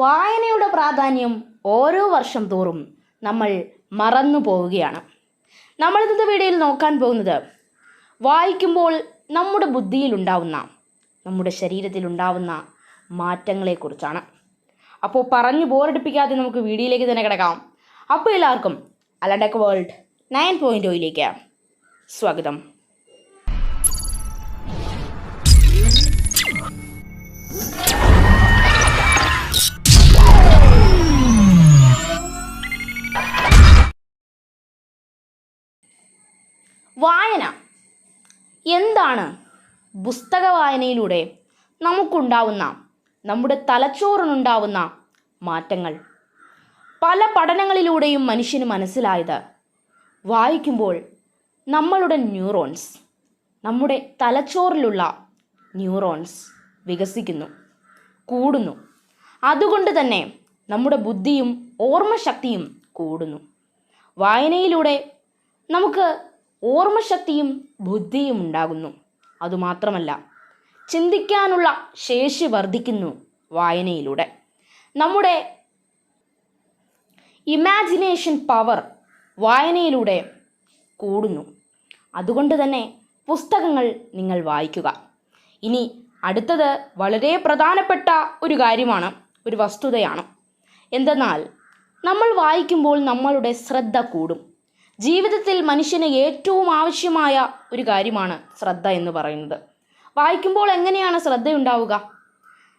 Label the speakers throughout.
Speaker 1: വായനയുടെ പ്രാധാന്യം ഓരോ വർഷം തോറും നമ്മൾ മറന്നു പോവുകയാണ്. നമ്മൾ ഇന്നത്തെ വീഡിയോയിൽ നോക്കാൻ പോകുന്നത് വായിക്കുമ്പോൾ നമ്മുടെ ബുദ്ധിയിലുണ്ടാവുന്ന നമ്മുടെ ശരീരത്തിലുണ്ടാവുന്ന മാറ്റങ്ങളെക്കുറിച്ചാണ്. അപ്പോൾ പറഞ്ഞു ബോറടിപ്പിക്കാതെ നമുക്ക് വീഡിയോയിലേക്ക് തന്നെ കിടക്കാം. അപ്പോൾ എല്ലാവർക്കും അലണ്ടക് വേൾഡ് നയൻ പോയിന്റ് ഒയിലേക്ക് സ്വാഗതം. വായന. എന്താണ് പുസ്തക വായനയിലൂടെ നമുക്കുണ്ടാവുന്ന നമ്മുടെ തലച്ചോറിനുണ്ടാവുന്ന മാറ്റങ്ങൾ? പല പഠനങ്ങളിലൂടെയും മനുഷ്യന് മനസ്സിലായത് വായിക്കുമ്പോൾ നമ്മളുടെ ന്യൂറോൺസ് നമ്മുടെ തലച്ചോറിലുള്ള ന്യൂറോൺസ് വികസിക്കുന്നു കൂടുന്നു. അതുകൊണ്ട് തന്നെ നമ്മുടെ ബുദ്ധിയും ഓർമ്മശക്തിയും കൂടുന്നു. വായനയിലൂടെ നമുക്ക് ഓർമ്മശക്തിയും ബുദ്ധിയും ഉണ്ടാകുന്നു. അതുമാത്രമല്ല ചിന്തിക്കാനുള്ള ശേഷി വർദ്ധിക്കുന്നു വായനയിലൂടെ. നമ്മുടെ ഇമാജിനേഷൻ പവർ വായനയിലൂടെ കൂടുന്നു. അതുകൊണ്ട് തന്നെ പുസ്തകങ്ങൾ നിങ്ങൾ വായിക്കുക. ഇനി അടുത്തത് വളരെ പ്രധാനപ്പെട്ട ഒരു കാര്യമാണ് ഒരു വസ്തുതയാണ്. എന്തെന്നാൽ നമ്മൾ വായിക്കുമ്പോൾ നമ്മളുടെ ശ്രദ്ധ കൂടും. ജീവിതത്തിൽ മനുഷ്യന് ഏറ്റവും ആവശ്യമായ ഒരു കാര്യമാണ് ശ്രദ്ധ എന്ന് പറയുന്നത്. വായിക്കുമ്പോൾ എങ്ങനെയാണ് ശ്രദ്ധയുണ്ടാവുക?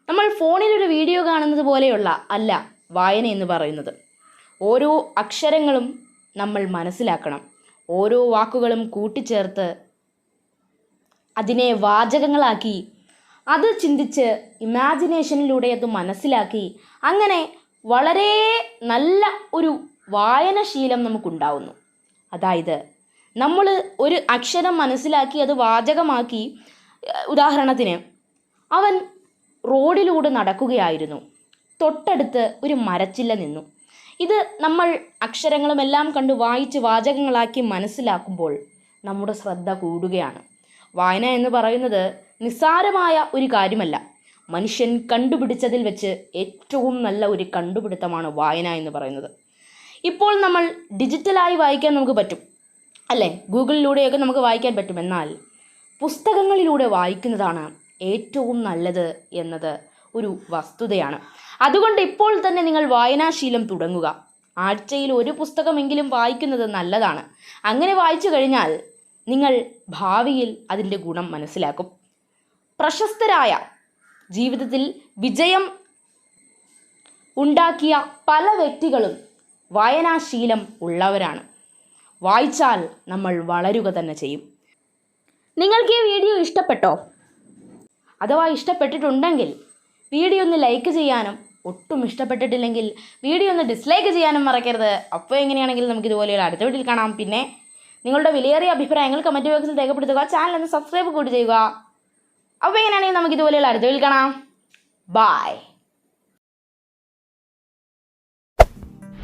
Speaker 1: നമ്മൾ ഫോണിൽ ഒരു വീഡിയോ കാണുന്നത് പോലെയുള്ള അല്ല വായന എന്ന് പറയുന്നത്. ഓരോ അക്ഷരങ്ങളും നമ്മൾ മനസ്സിലാക്കണം. ഓരോ വാക്കുകളും കൂട്ടിച്ചേർത്ത് അതിനെ വാചകങ്ങളാക്കി അത് ചിന്തിച്ച് ഇമാജിനേഷനിലൂടെ അത് മനസ്സിലാക്കി അങ്ങനെ വളരെ നല്ല ഒരു വായനശീലം നമുക്കുണ്ടാവുന്നു. അതായത് നമ്മൾ ഒരു അക്ഷരം മനസ്സിലാക്കി അത് വാചകമാക്കി ഉദാഹരണത്തിന് അവൻ റോഡിലൂടെ നടക്കുകയായിരുന്നു. തൊട്ടടുത്ത് ഒരു മരച്ചില്ല നിന്നു. ഇത് നമ്മൾ അക്ഷരങ്ങളും എല്ലാം കണ്ട് വായിച്ച് വാചകങ്ങളാക്കി മനസ്സിലാക്കുമ്പോൾ നമ്മുടെ ശ്രദ്ധ കൂടുകയാണ്. വായന എന്ന് പറയുന്നത് നിസ്സാരമായ ഒരു കാര്യമല്ല. മനുഷ്യൻ കണ്ടുപിടിച്ചതിൽ വെച്ച് ഏറ്റവും നല്ല ഒരു കണ്ടുപിടുത്തമാണ് വായന എന്ന് പറയുന്നത്. ഇപ്പോൾ നമ്മൾ ഡിജിറ്റലായി വായിക്കാൻ നമുക്ക് പറ്റും. അല്ലേ? ഗൂഗിളിലൂടെയൊക്കെ നമുക്ക് വായിക്കാൻ പറ്റും. എന്നാൽ പുസ്തകങ്ങളിലൂടെ വായിക്കുന്നതാണ് ഏറ്റവും നല്ലത് എന്നത് ഒരു വസ്തുതയാണ്. അതുകൊണ്ട് ഇപ്പോൾ തന്നെ നിങ്ങൾ വായനാശീലം തുടങ്ങുക. ആഴ്ചയിൽ ഒരു പുസ്തകമെങ്കിലും വായിക്കുന്നത് നല്ലതാണ്. അങ്ങനെ വായിച്ചു കഴിഞ്ഞാൽ നിങ്ങൾ ഭാവിയിൽ അതിന്റെ ഗുണം മനസ്സിലാക്കും. പ്രശസ്തരായ ജീവിതത്തിൽ വിജയം ഉണ്ടാക്കിയ പല വ്യക്തികളും വായനാശീലം ഉള്ളവരാണ്. വായിച്ചാൽ നമ്മൾ വളരുക തന്നെ ചെയ്യും. നിങ്ങൾക്ക് ഈ വീഡിയോ ഇഷ്ടപ്പെട്ടോ? അഥവാ ഇഷ്ടപ്പെട്ടിട്ടുണ്ടെങ്കിൽ വീഡിയോ ഒന്ന് ലൈക്ക് ചെയ്യാനും ഒട്ടും ഇഷ്ടപ്പെട്ടിട്ടില്ലെങ്കിൽ വീഡിയോ ഒന്ന് ഡിസ്ലൈക്ക് ചെയ്യാനും മറക്കരുത്. അപ്പോൾ എങ്ങനെയാണെങ്കിൽ നമുക്ക് ഇതുപോലെയുള്ള അടുത്ത വീട്ടിൽ കാണാം. പിന്നെ നിങ്ങളുടെ വിലയേറിയ അഭിപ്രായങ്ങൾ കമന്റ് ബോക്സിൽ രേഖപ്പെടുത്തുക. ചാനൽ ഒന്ന് സബ്സ്ക്രൈബ് കൂടി ചെയ്യുക. അപ്പോൾ എങ്ങനെയാണെങ്കിൽ നമുക്ക് ഇതുപോലെയുള്ള അടുത്ത വീട്ടിൽ കാണാം. Bye